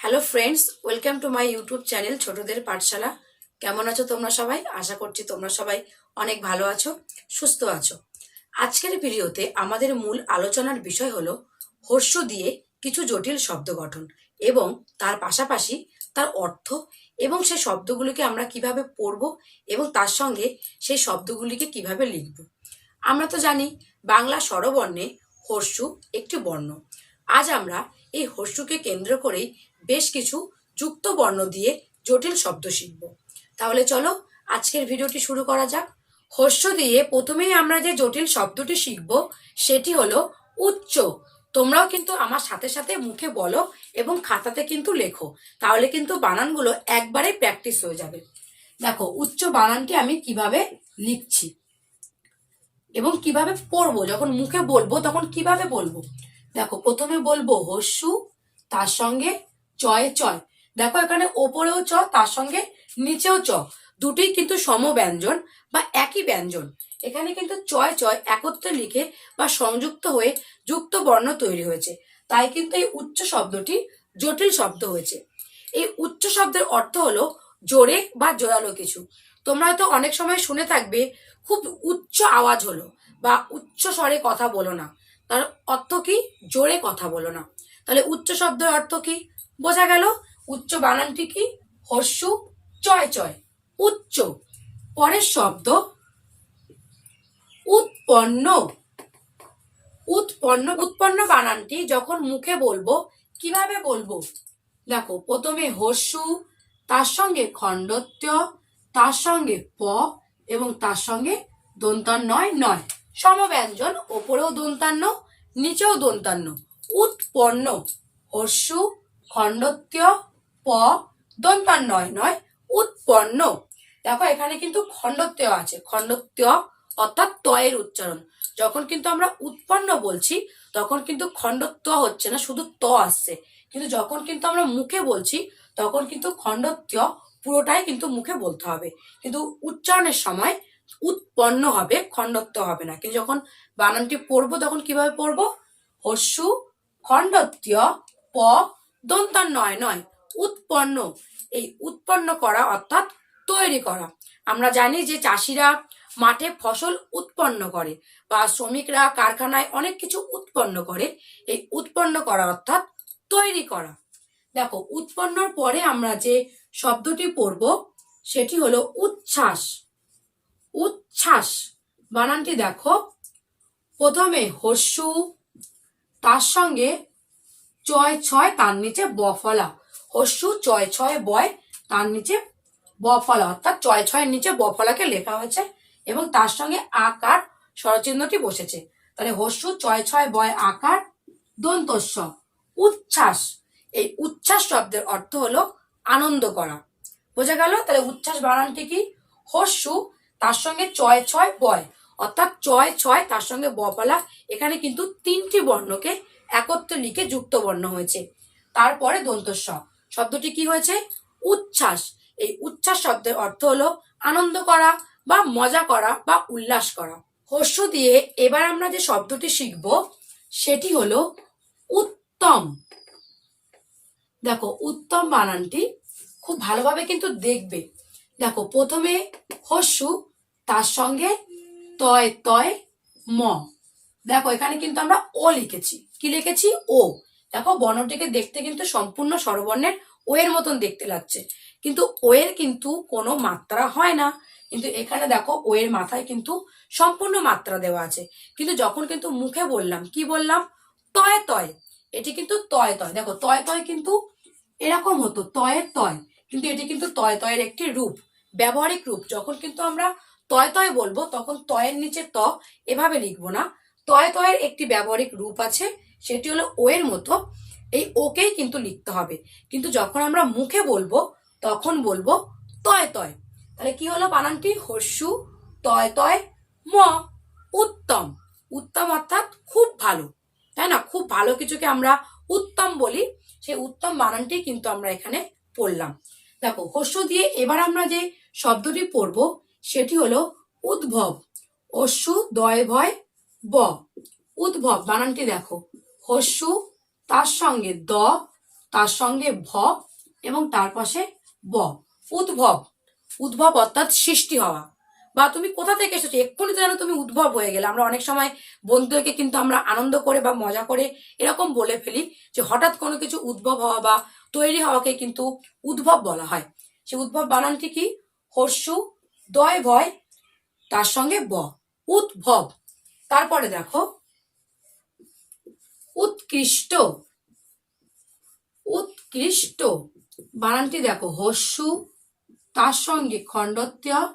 Hello friends welcome to my YouTube channel ছোটদের পাঠশালা কেমন আছো তোমরা সবাই? আশা করছি তোমরা সবাই অনেক ভালো আছো, সুস্থ আছো। আজকের ভিডিওতে আমাদের মূল আলোচনার বিষয় হলো হর্ষ দিয়ে কিছু জটিল শব্দ গঠন এবং তার পাশাপাশি তার অর্থ এবং সেই শব্দগুলিকে আমরা কীভাবে পড়ব এবং তার সঙ্গে সেই শব্দগুলিকে কীভাবে লিখব। আমরা তো জানি বাংলা স্বরবর্ণে হর্ষু একটি বর্ণ। আজ আমরা এই হর্ষুকে কেন্দ্র করেই বেশ কিছু যুক্ত বর্ণ দিয়ে জটিল শব্দ শিখব। তাহলে চলো আজকের ভিডিওটি শুরু করা যাক। হর্ষ দিয়ে প্রথমেই আমরা যে জটিল শব্দটি শিখব, সেটি হলো উচ্চ। তোমরাও কিন্তু আমার সাথে সাথে মুখে বলো এবং খাতাতে কিন্তু লেখো। তাহলে কিন্তু বানানগুলো একবারে প্র্যাকটিস হয়ে যাবে। দেখো, উচ্চ বানানটি আমি কীভাবে লিখছি এবং কীভাবে পড়ব, যখন মুখে বলব তখন কীভাবে বলব? দেখো, প্রথমে বলব হস্যু তার সঙ্গে চয়ে, চয়। দেখো, এখানে ওপরেও চ, তার সঙ্গে নিচেও চ। দুটোই কিন্তু সম ব্যঞ্জন বা একই ব্যঞ্জন। এখানে কিন্তু চয় চয় একত্রে লিখে বা সংযুক্ত হয়ে যুক্ত বর্ণ তৈরি হয়েছে। তাই কিন্তু এই উচ্চ শব্দটি জটিল শব্দ হয়েছে। এই উচ্চ শব্দের অর্থ হলো জোরে বা জোরালো কিছু। তোমরা হয়তো অনেক সময় শুনে থাকবে, খুব উচ্চ আওয়াজ হলো বা উচ্চ স্বরে কথা বলো না। তার অর্থ কি? জোরে কথা বলো না। তাহলে উচ্চ শব্দের অর্থ কি? বোঝা গেল উচ্চ বানানটি কি? হর্ষু, চয় চয়। উচ্চ। পরের শব্দ উৎপন্ন। উৎপন্ন উৎপন্ন বানানটি যখন মুখে বলব, কীভাবে বলব? দেখো, প্রথমে হর্ষু, তার সঙ্গে খণ্ডত্ব তার সঙ্গে প এবং তার সঙ্গে দন্তান্নয় নয়। সমব্যঞ্জন, ওপরেও দন্তান্ন, নিচেও দন্তান্ন। উৎপন্ন। হর্ষু খণ্ডত্ব প দন্তান্নয় নয় উৎপন্ন। দেখো, এখানে কিন্তু খণ্ডত্ব আছে। খণ্ডত্ব অর্থাৎ তয়ের উচ্চারণ। যখন কিন্তু আমরা উৎপন্ন বলছি, তখন কিন্তু খণ্ডত্ব হচ্ছে না, শুধু ত আসছে। কিন্তু যখন কিন্তু আমরা মুখে বলছি, তখন কিন্তু খণ্ডত্ব পুরোটাই কিন্তু মুখে বলতে হবে। কিন্তু উচ্চারণের সময় উৎপন্ন হবে, খণ্ডত্ব হবে না। কিন্তু যখন বানানটি পড়ব, তখন কীভাবে পড়ব? হস্যু খণ্ডত্ব প দন্তান নয় নয়, উৎপন্ন। এই উৎপন্ন করা অর্থাৎ তৈরি করা। আমরা জানি যে চাষিরা মাঠে ফসল উৎপন্ন করে বা শ্রমিকরা কারখানায় অনেক কিছু উৎপন্ন করে। এই উৎপন্ন করা অর্থাৎ তৈরি করা। দেখো, উৎপন্নর পরে আমরা যে শব্দটি পড়ব, সেটি হলো উচ্ছ্বাস। উচ্ছ্বাস, বানানটি দেখো। প্রথমে হস্যু তার সঙ্গে চয় ছয় তার নিচে বফলা হস্যু চয় ছয় বয় তার নিচে বফলা অর্থাৎ চয় ছয়ের নিচে বফলাকে লেখা হয়েছে এবং তার সঙ্গে আকার স্বরচিহ্নটি বসেছে। তাহলে হস্যু চয় ছয় বয় আকার দন্তস্ব। উচ্ছ্বাস। এই উচ্ছ্বাস শব্দের অর্থ হলো আনন্দ করা। বোঝা গেল? তাহলে উচ্ছ্বাস বানানটি কি? হস্যু তার সঙ্গে চয় ছয় বয়। অর্থাৎ চয় ছয় তার সঙ্গে বপলা এখানে কিন্তু তিনটি বর্ণকে একত্রে লিখে যুক্ত বর্ণ হয়েছে। তারপরে দন্তস্ব। শব্দটি কি হয়েছে? উচ্ছ্বাস। এই উচ্ছ্বাস শব্দের অর্থ হলো আনন্দ করা বা মজা করা বা উল্লাস করা। হর্ষ দিয়ে এবার আমরা যে শব্দটি শিখব, সেটি হলো উত্তম। দেখো, উত্তম বানানটি খুব ভালোভাবে কিন্তু দেখবে। দেখো, প্রথমে হস্যু তার সঙ্গে তয় তয়, ম। দেখো, এখানে কিন্তু আমরা ও লিখেছি। কি লিখেছি? ও। দেখো, বর্ণটিকে দেখতে কিন্তু সম্পূর্ণ স্বরবর্ণের ও এর মতন দেখতে লাগছে। কিন্তু ও এর কিন্তু কোনো মাত্রা হয় না। কিন্তু এখানে দেখো, ও এর মাথায় কিন্তু সম্পূর্ণ মাত্রা দেওয়া আছে। কিন্তু যখন কিন্তু মুখে বললাম, কি বললাম? তয় তয়। এটি কিন্তু তয় তয়। দেখো, তয় তয় কিন্তু এরকম হতো তয়ের তয়। কিন্তু এটি কিন্তু তয়, তয়ের একটি রূপ, ব্যবহারিক রূপ। যখন কিন্তু আমরা তয় তয় বলব, তখন তয়ের নিচে ত এভাবে লিখব না। তয়, তয়ের একটি ব্যবহারিক রূপ আছে সেটি হলো ও এর মতো। এই ওকেই কিন্তু লিখতে হবে। কিন্তু যখন আমরা মুখে বলব, তখন বলব তয় তয়। তাহলে কি হলো বানানটি? হস্যু তয় তয়, ম, উত্তম। উত্তম অর্থাৎ খুব ভালো। তাই না? খুব ভালো কিছুকে আমরা উত্তম বলি। সেই উত্তম বানানটি কিন্তু আমরা এখানে পড়লাম। দেখো হস্য দিয়ে এবার আমরা যে শব্দটি পড়ব, সেটি হলো উদ্ভব। অশ্রু, দয়, ভয়, ব। উদ্ভব বানানটি দেখো। হস্যু, তার সঙ্গে দ, তার সঙ্গে ভ এবং তার পাশে ব। উদ্ভব। উদ্ভব অর্থাৎ সৃষ্টি হওয়া। বা তুমি কোথা থেকে এসেছ? এক্ষুনি যেন তুমি উদ্ভব হয়ে গেলে। আমরা অনেক সময় বন্ধুদেরকে কিন্তু আমরা আনন্দ করে বা মজা করে এরকম বলে ফেলি যে হঠাৎ কোনো কিছু উদ্ভব হওয়া বা তৈরি হওয়াকে কিন্তু উদ্ভব বলা হয়। সে উদ্ভব বানানটি কি? হর্ষু দয়, ভয়, তার সঙ্গে ব। উদ্ভব। তারপরে দেখো উৎকৃষ্ট। উৎকৃষ্ট। বানানটি দেখো, হস্যু, তার সঙ্গে খণ্ডত্য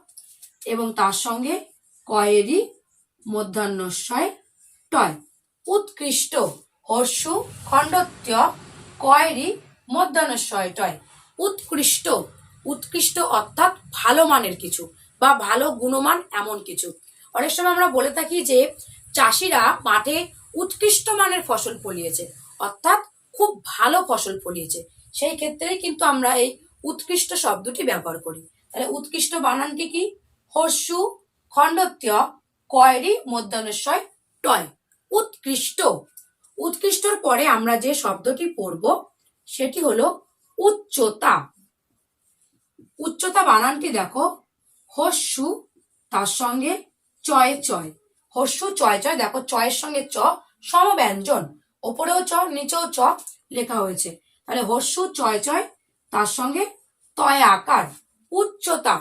এবং তার সঙ্গে কয়েরই মধ্যাহ্নস্বয় টয়। উৎকৃষ্ট, হস্যু খণ্ডত্য কয়েরই মধ্যাহ্নস্বয় টয়। উৎকৃষ্ট। উৎকৃষ্ট অর্থাৎ ভালো মানের কিছু বা ভালো গুণমান এমন কিছু। অনেক সময় আমরা বলে থাকি যে, চাষিরা মাঠে উৎকৃষ্ট মানের ফসল ফলিয়েছে, অর্থাৎ খুব ভালো ফসল ফলিয়েছে। সেই ক্ষেত্রেই কিন্তু আমরা এই উৎকৃষ্ট শব্দটি ব্যবহার করি। তাহলে উৎকৃষ্ট বানানটি কি? হর্ষু খণ্ডত্য কয়রি, মধ্যাহ্নস্বয়, টয়। উৎকৃষ্ট। উৎকৃষ্টর পরে আমরা যে শব্দটি পড়ব, সেটি হলো উচ্চতা। উচ্চতা বানানটি দেখো হস্যু তার সঙ্গে চয় চয়। হস্যু চয় চয়, দেখো চয়ের সঙ্গে চ সমব্যঞ্জন। ওপরেও চ, নিচেও চ লেখা হয়েছে। তাহলে হস্যু চয় চয়, তার সঙ্গে তয় আকার, উচ্চতা।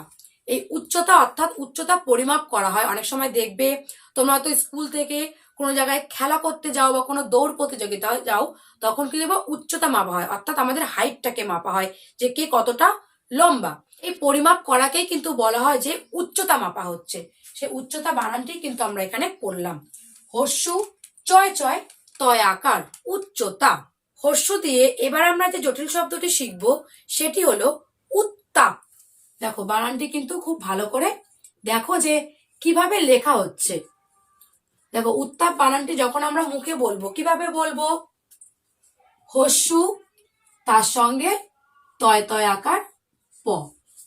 এই উচ্চতা অর্থাৎ উচ্চতা পরিমাপ করা হয়। অনেক সময় দেখবে তোমরা হয়তো স্কুল থেকে কোনো জায়গায় খেলা করতে যাও বা কোনো দৌড় প্রতিযোগিতা যাও, তখন কি দেখব উচ্চতা মাপা হয়। অর্থাৎ আমাদের হাইটটাকে মাপা হয় যে কে কতটা লম্বা। এই পরিমাপ করাকেই কিন্তু বলা হয় যে উচ্চতা মাপা হচ্ছে। সে উচ্চতা বানানটি কিন্তু আমরা এখানে করলাম। হর্ষু চয় চয় তয় আকার, উচ্চতা। হর্ষু দিয়ে এবার আমরা যে জটিল শব্দটি শিখব, সেটি হলো উত্তাপ। দেখো, বানানটি কিন্তু খুব ভালো করে দেখো যে কীভাবে লেখা হচ্ছে। দেখো, উত্তাপ বানানটি যখন আমরা মুখে বলব, কীভাবে বলব? হস্যু তার সঙ্গে তয় তয় আকার, প।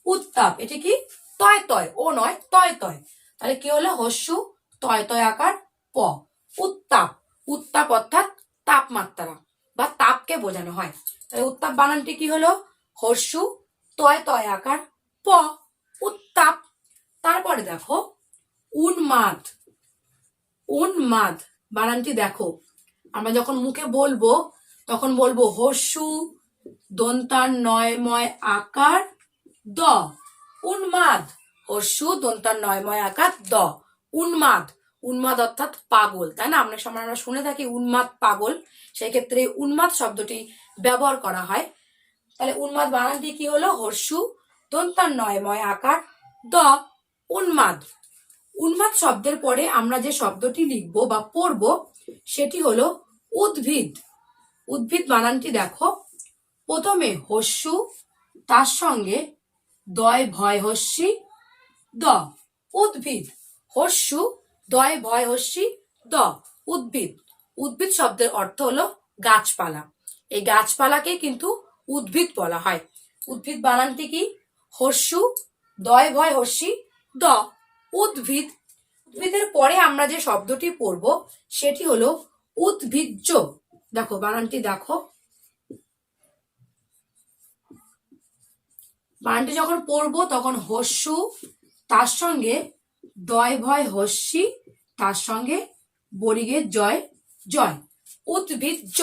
উত্তাপ, এটি কি? তয় তয়, ও নয়, তয় তয়। তাহলে কি হলো? হস্যু তয় তয় আকার, প। উত্তাপ। উত্তাপ অর্থাৎ তাপমাত্রা বা তাপকে বোঝানো হয়। তাহলে উত্তাপ বানানটি কি হলো? হর্ষু, তয় তয় আকার, প, উত্তাপ। তারপরে দেখো, উন্মাদ। উন্মাদ বানানটি দেখো। আমরা যখন মুখে বলব, তখন বলব হর্ষু, দন্তার নয়ময় আকার, দ। উন্মাদ, হর্ষু, দন্তার নয়ময় আকার, দ। উন্মাদ উন্মাদ অর্থাৎ পাগল, তাই না? অনেক সময় আমরা শুনে থাকি উন্মাদ পাগল, সেই ক্ষেত্রে উন্মাদ শব্দটি ব্যবহার করা হয়। তাহলে উন্মাদ বানানটি কি হলো? হর্ষু দন্তার নয়ময় আকার, দ, উন্মাদ। উন্মাদ শব্দের পরে আমরা যে শব্দটি লিখব বা পড়ব, সেটি হলো উদ্ভিদ। উদ্ভিদ বানানটি দেখো, প্রথমে হস্যু তার সঙ্গে দয়, ভয় হস্যি দ, উদ্ভিদ। হস্যু দয়, ভয় হস্যি দ, উদ্ভিদ। উদ্ভিদ শব্দের অর্থ হলো গাছপালা। এই গাছপালাকে কিন্তু উদ্ভিদ বলা হয়। উদ্ভিদ বানানটি কি? হস্যু দয়, ভয় হস্যি দ, উদ্ভিদ। উদ্ভিদের পরে আমরা যে শব্দটি পড়ব, সেটি হলো উদ্ভিজ্জ। দেখো, বানানটি দেখো। বানানটি যখন পড়ব, তখন হস্যু তার সঙ্গে দয় ভয় হস্যি, তার সঙ্গে বরিগের জয় জয়। উদ্ভিজ্জ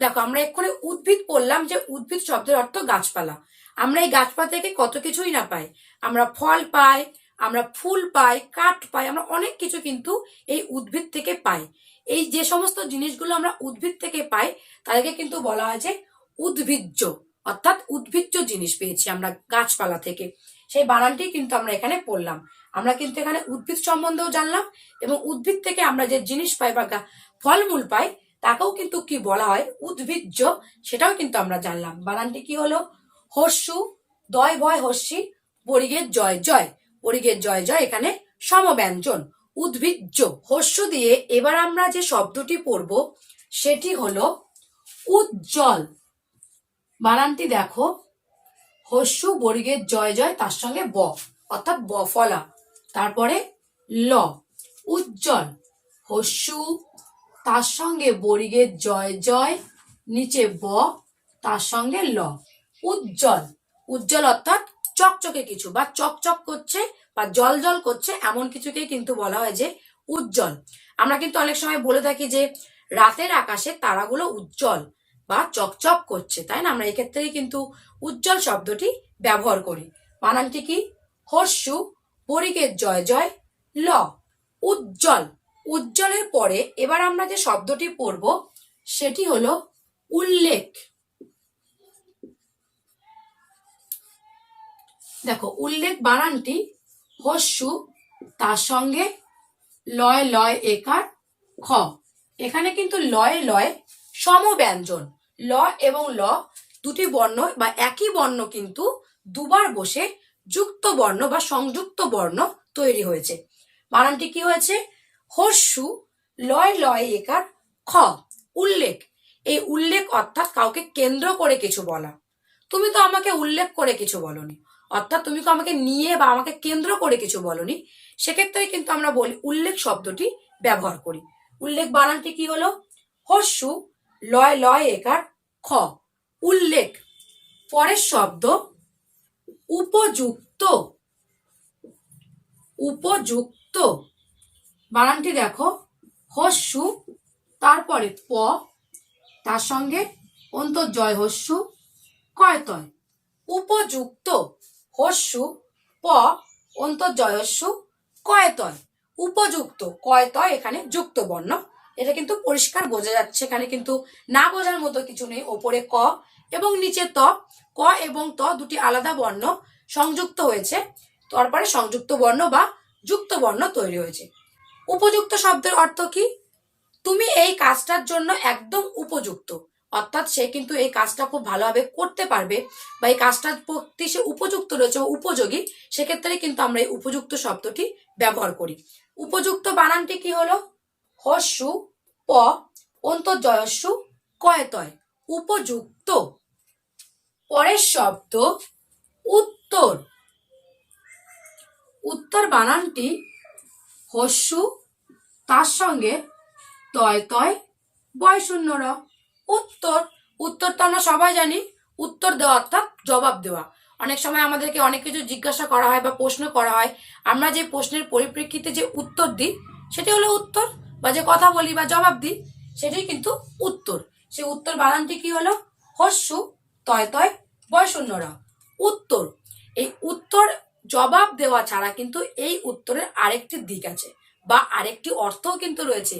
দেখো, আমরা এক্ষুনি উদ্ভিদ পড়লাম যে উদ্ভিদ শব্দের অর্থ গাছপালা। আমরা এই গাছপালা থেকে কত কিছুই না পাই। আমরা ফল পাই, আমরা ফুল পাই, কাঠ পাই, আমরা অনেক কিছু কিন্তু এই উদ্ভিদ থেকে পাই। এই যে সমস্ত জিনিসগুলো আমরা উদ্ভিদ থেকে পাই, তাদেরকে কিন্তু বলা হয় যে উদ্ভিজ্জ। অর্থাৎ উদ্ভিজ্জ জিনিস পেয়েছি আমরা গাছপালা থেকে। সেই বানানটি কিন্তু আমরা এখানে পড়লাম। আমরা কিন্তু এখানে উদ্ভিদ সম্বন্ধেও জানলাম এবং উদ্ভিদ থেকে আমরা যে জিনিস পাই বা ফলমূল পাই, তাকেও কিন্তু কি বলা হয়? উদ্ভিজ্জ, সেটাও কিন্তু আমরা জানলাম। বানানটি কি হলো? হর্ষু, দয় ভয় হর্ষি বরিগের জয় জয়। বরিগের জয় জয় এখানে সমব্যঞ্জন। উদ্ভিজ্জ, হর্ষু দিয়ে এবার আমরা যে শব্দটি পড়ব, সেটি হলো উজ্জ্বল। বানানটি দেখো। হস্যু বর্গের জয় জয় তার সঙ্গে ব, অর্থাৎ ব ফলা। তারপরে ল, উজ্জ্বল। হস্যু তার সঙ্গে বর্গের জয় জয়, নিচে ব, তার সঙ্গে ল। উজ্জ্বল। উজ্জ্বল অর্থাৎ চকচকে কিছু বা চকচক করছে বা জল জল করছে এমন কিছুকেই কিন্তু বলা হয় যে উজ্জ্বল। আমরা কিন্তু অনেক সময় বলে থাকি যে রাতের আকাশে তারাগুলো উজ্জ্বল। বা চকচক করছে, তাই না? আমরা এক্ষেত্রেই কিন্তু উজ্জ্বল শব্দটি ব্যবহার করি। বানানটি কি? হর্ষু পরিকের জয় জয়, ল, উজ্জ্বল। উজ্জ্বলের পরে এবার আমরা যে শব্দটি পড়ব, সেটি হলো উল্লেখ। দেখো, উল্লেখ বানানটি হস্যু তার সঙ্গে লয় লয়, একার খ। এখানে কিন্তু লয় লয় সমব্যঞ্জন। ল এবং ল দুটি বর্ণ বা একই বর্ণ কিন্তু দুবার বসে যুক্ত বর্ণ বা সংযুক্ত বর্ণ তৈরি হয়েছে। বানানটি কি হয়েছে? হস্যু, লয় লয় একার খ। উল্লেখ। এই উল্লেখ অর্থাৎ কাউকে কেন্দ্র করে কিছু বলা। তুমি তো আমাকে উল্লেখ করে কিছু বলনি। অর্থাৎ তুমি তো আমাকে নিয়ে বা আমাকে কেন্দ্র করে কিছু বলনি। সেক্ষেত্রে কিন্তু আমরা বলি উল্লেখ শব্দটি ব্যবহার করি। উল্লেখ বানানটি কি হলো? হস্যু লয় লয় একার খ। উল্লেখ। পরের শব্দ, উপযুক্ত। উপযুক্ত। বানানটি দেখো। হস্যু, তারপরে প, তার সঙ্গে অন্তর্জয় হস্যু, কয়তয়। উপযুক্ত। হস্যু, প অন্তর্জয়স্যু কয়তয়। উপযুক্ত, কয়তয় এখানে যুক্ত বর্ণ। এটা কিন্তু পরিষ্কার বোঝা যাচ্ছে। এখানে কিন্তু না বোঝার মতো কিছু নেই। ওপরে ক এবং নিচে ত। ক এবং ত দুটি আলাদা বর্ণ সংযুক্ত হয়েছে। তারপরে সংযুক্ত বর্ণ বা যুক্ত বর্ণ তৈরি হয়েছে। উপযুক্ত শব্দের অর্থ কি? তুমি এই কাজটার জন্য একদম উপযুক্ত। অর্থাৎ সে কিন্তু এই কাজটা খুব ভালোভাবে করতে পারবে বা এই কাজটার প্রতি সে উপযুক্ত রয়েছে বা উপযোগী, সেক্ষেত্রে কিন্তু আমরা এই উপযুক্ত শব্দটি ব্যবহার করি। উপযুক্ত বানানটি কি হলো? হস্যু প অন্তর্জয়স্যু কয়তয়, উপযুক্ত। পরের শব্দ, উত্তর। উত্তর বানানটি হস্যু তার সঙ্গে তয় তয় বয় শূন্য র উত্তর উত্তর তো আমরা সবাই জানি, উত্তর দেওয়া অর্থাৎ জবাব দেওয়া। অনেক সময় আমাদেরকে অনেক কিছু জিজ্ঞাসা করা হয় বা প্রশ্ন করা হয়। আমরা যে প্রশ্নের পরিপ্রেক্ষিতে যে উত্তর দিই, সেটি হলো উত্তর। বা যে কথা বলি বা জবাব দিই, সেটাই কিন্তু উত্তর। সেই উত্তর বানানটি কি হলো? হস্যু, তয় তয় বয় শূন্য উত্তর। এই উত্তর জবাব দেওয়া ছাড়া কিন্তু এই উত্তরের আরেকটি দিক আছে বা আরেকটি অর্থও কিন্তু রয়েছে।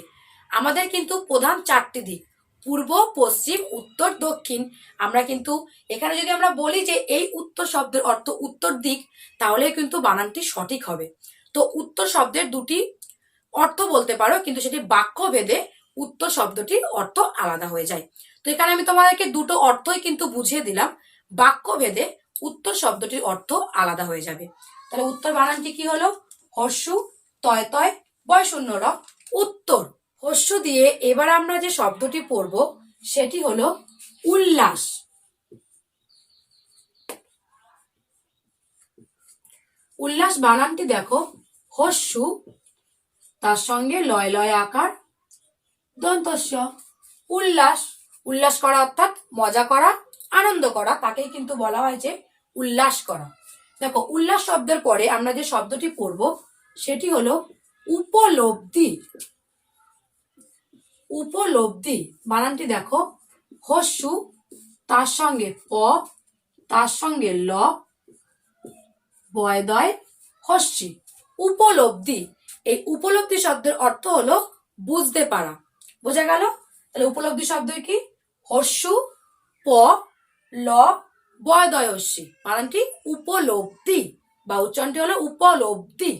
আমাদের কিন্তু প্রধান চারটি দিক, পূর্ব, পশ্চিম, উত্তর, দক্ষিণ। আমরা কিন্তু এখানে যদি আমরা বলি যে এই উত্তর শব্দের অর্থ উত্তর দিক, তাহলে কিন্তু বানানটি সঠিক হবে। তো উত্তর শব্দের দুটি অর্থ বলতে পারো, কিন্তু সেটি বাক্য ভেদে উত্তর শব্দটির অর্থ আলাদা হয়ে যায়। তো এখানে আমি তোমাদেরকে দুটো অর্থই কিন্তু বুঝিয়ে দিলাম। বাক্য ভেদে উত্তর শব্দটির অর্থ আলাদা হয়ে যাবে। তাহলে উত্তর বানানটি কি হলো? হর্ষু, তয় তয় বয় শূন্য র। উত্তর হস্য দিয়ে এবার আমরা যে শব্দটি পড়ব, সেটি হলো উল্লাস। উল্লাস বানানটি দেখো হস্যু তার সঙ্গে লয় লয় আকার দন্তস্য উল্লাস উল্লাস করা অর্থাৎ মজা করা, আনন্দ করা, তাকেই কিন্তু বলা হয় যে উল্লাস করা। দেখো, উল্লাস শব্দের পরে আমরা যে শব্দটি পড়ব, সেটি হলো উপলব্ধি। উপলব্ধি, বানানটি দেখো, হস্যু, তার সঙ্গে প, তার সঙ্গে ল বয়দয় হস্যি। উপলব্ধি এই উপলব্ধি শব্দের অর্থ হলো বুঝতে পারা। বোঝা গেল? তাহলে উপলব্ধি শব্দ কি? হস্যু প, ল বয়দয় হস্যি বানানটি উপলব্ধি। বা উচ্চারণটি হলো উপলব্ধি।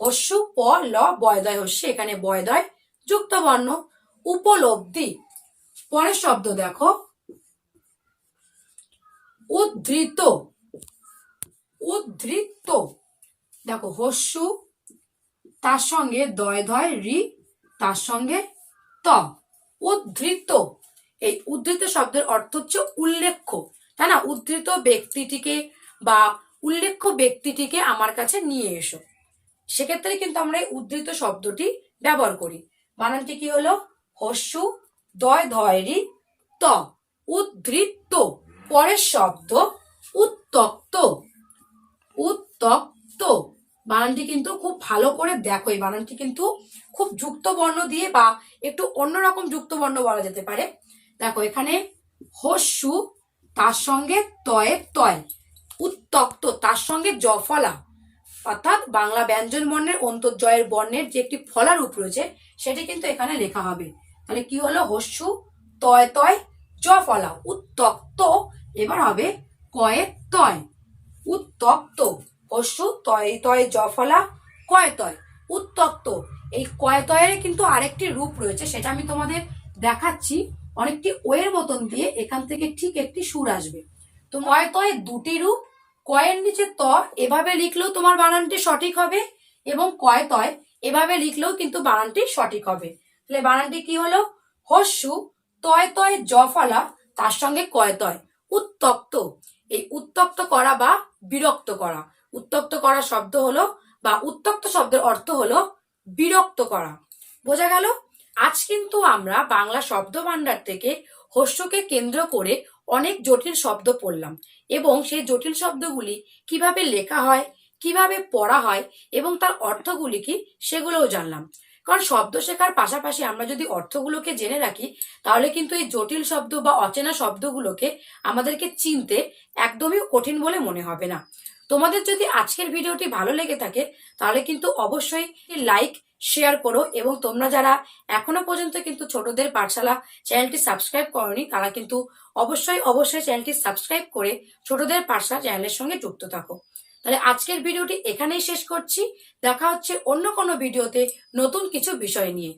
হস্যু প, ল বয়দয় এখানে বয়দয় যুক্ত বর্ণ। উপলব্ধি। পরের শব্দ দেখো। উদ্ধৃত। উদ্ধৃত। দেখো হস্যু তার সঙ্গে দয় ধয়, রি, তার সঙ্গে ত, উদ্ধৃত। এই উদ্ধৃত শব্দের অর্থ হচ্ছে উল্লেখ্য। তাই না? উদ্ধৃত ব্যক্তিটিকে বা উল্লেখ্য ব্যক্তিটিকে আমার কাছে নিয়ে এসো। সেক্ষেত্রে কিন্তু আমরা এই উদ্ধৃত শব্দটি ব্যবহার করি। বানানটি কি হলো? হস্যু, দয় ধয়রি ত, উদ্ধৃত্ত। পরের শব্দ উত্তক্ত। উত্তক্ত। বানানটি কিন্তু খুব ভালো করে দেখো, এই বানানটি কিন্তু খুব যুক্ত বর্ণ দিয়ে বা একটু অন্যরকম যুক্ত বর্ণ বলা যেতে পারে। দেখো, এখানে হস্যু, তার সঙ্গে তয়ে, তয়, উত্তক্ত, তার সঙ্গে জফলা, অর্থাৎ বাংলা ব্যঞ্জন বর্ণের অন্তর্জয়ের বর্ণের যে একটি ফলা রূপ রয়েছে, সেটি কিন্তু এখানে লেখা হবে। তাহলে কি হলো? হস্যু, তয় তয়, জফলা, উত্তক্ত, এবার হবে কয়ে তয়, উত্তক্ত। হস্যু তয় তয়, জফলা, কয়, তয়। উত্তক্ত এই কয় তয়ের কিন্তু আরেকটি রূপ রয়েছে, সেটা আমি তোমাদের দেখাচ্ছি। অনেকটি ওয়ের মতন দিয়ে এখান থেকে ঠিক একটি সুর আসবে। তো কয় তয় দুটি রূপ, কয়ের নিচে ত, এভাবে লিখলেও তোমার বানানটি সঠিক হবে এবং কয়, তয় এভাবে লিখলেও কিন্তু বানানটি সঠিক হবে। তাহলে বানানটি কি হলো? হস্যু, তয় তয়, জফলা, তার সঙ্গে কয়, তয়। উত্তক্ত এই উত্তপ্ত করা বা বিরক্ত করা। উত্তক্ত করা শব্দ হলো বা উত্তক্ত শব্দের অর্থ হলো বিরক্ত করা। বোঝা গেল? আজ কিন্তু আমরা বাংলা শব্দ ভাণ্ডার থেকে হস্যকে কেন্দ্র করে অনেক জটিল শব্দ পড়লাম এবং সেই জটিল শব্দগুলি কীভাবে লেখা হয়, কীভাবে পড়া হয় এবং তার অর্থগুলি কি সেগুলোও জানলাম। কারণ শব্দ শেখার পাশাপাশি আমরা যদি অর্থগুলোকে জেনে রাখি, তাহলে কিন্তু এই জটিল শব্দ বা অচেনা শব্দগুলোকে আমাদেরকে চিনতে একদমই কঠিন বলে মনে হবে না। তোমাদের যদি আজকের ভিডিওটি ভালো লেগে থাকে, তাহলে কিন্তু অবশ্যই লাইক শেয়ার করো এবং তোমরা যারা এখনও পর্যন্ত কিন্তু ছোটদের পাঠশালা চ্যানেলটি সাবস্ক্রাইব করনি, তারা কিন্তু অবশ্যই অবশ্যই চ্যানেলটি সাবস্ক্রাইব করে ছোটদের পাঠশালা চ্যানেলের সঙ্গে যুক্ত থাকো। তাহলে আজকের ভিডিওটি এখানেই শেষ করছি। দেখা হচ্ছে অন্য কোনো ভিডিওতে নতুন কিছু বিষয় নিয়ে।